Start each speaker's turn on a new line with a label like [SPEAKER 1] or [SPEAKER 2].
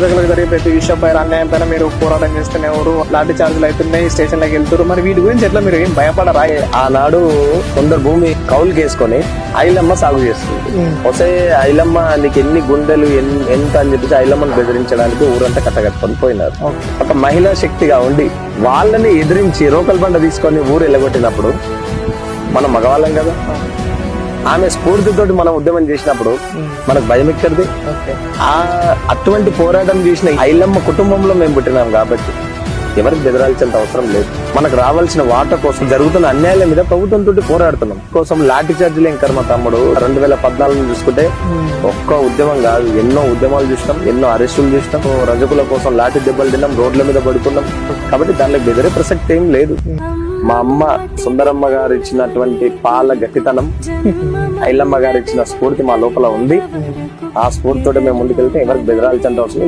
[SPEAKER 1] ప్రజలకు జరిగే ప్రతి విషయం పైన అన్యాయం పైన మీరు పోరాటం చేస్తూనే ఎవరు లాఠీ చార్జీలు అవుతున్నాయి స్టేషన్లకు వెళ్తారు మరి వీటి గురించి ఎట్లా మీరు ఏం భయపడరా?
[SPEAKER 2] ఆనాడు కొందరు భూమి కౌలుకి వేసుకొని ఐలమ్మ సాగు చేస్తుంది. వస్తే ఐలమ్మ నీకు ఎన్ని గుండెలు ఎంత అని చెప్పేసి ఐలమ్మను బెదిరించడానికి ఊరంతా కట్టగట్టుకొని పోయినారు. ఒక మహిళా శక్తిగా ఉండి వాళ్ళని ఎదిరించి రోకల్ బండ తీసుకొని ఊరు వెళ్ళగొట్టినప్పుడు మనం మగవాళ్ళం కదా. ఆమె స్ఫూర్తితోటి మనం ఉద్యమం చేసినప్పుడు మనకు భయం ఎక్కడిది ఆ అటువంటి పోరాటం చేసిన ఐలమ్మ కుటుంబంలో మేము పుట్టినాం కాబట్టి ఎవరికి బెదరాల్సినంత అవసరం లేదు. మనకు రావాల్సిన వాటర్ కోసం జరుగుతున్న అన్యాయాల మీద ప్రభుత్వం తోటి పోరాడుతున్నాం. కోసం లాఠీ చార్జీలు ఏం మా తమ్ముడు? రెండు వేల పద్నాలుగు చూసుకుంటే ఒక్క ఉద్యమం కాదు. ఎన్నో ఉద్యమాలు చూసినాం ఎన్నో అరెస్టులు చూసినాం. రజకుల కోసం లాఠీ దెబ్బలు తిన్నాం రోడ్ల మీద పడుకున్నాం. కాబట్టి దానిలో బెదిరే ప్రసక్తి ఏం లేదు. మా అమ్మ సుందరమ్మ గారు ఇచ్చినటువంటి పాల గట్టితనం ఐలమ్మ గారు ఇచ్చిన స్ఫూర్తి మా లోపల ఉంది. ఆ స్ఫూర్తితో మేము ముందుకెళ్తే ఎవరికి బెదరాల్సినంత అవసరం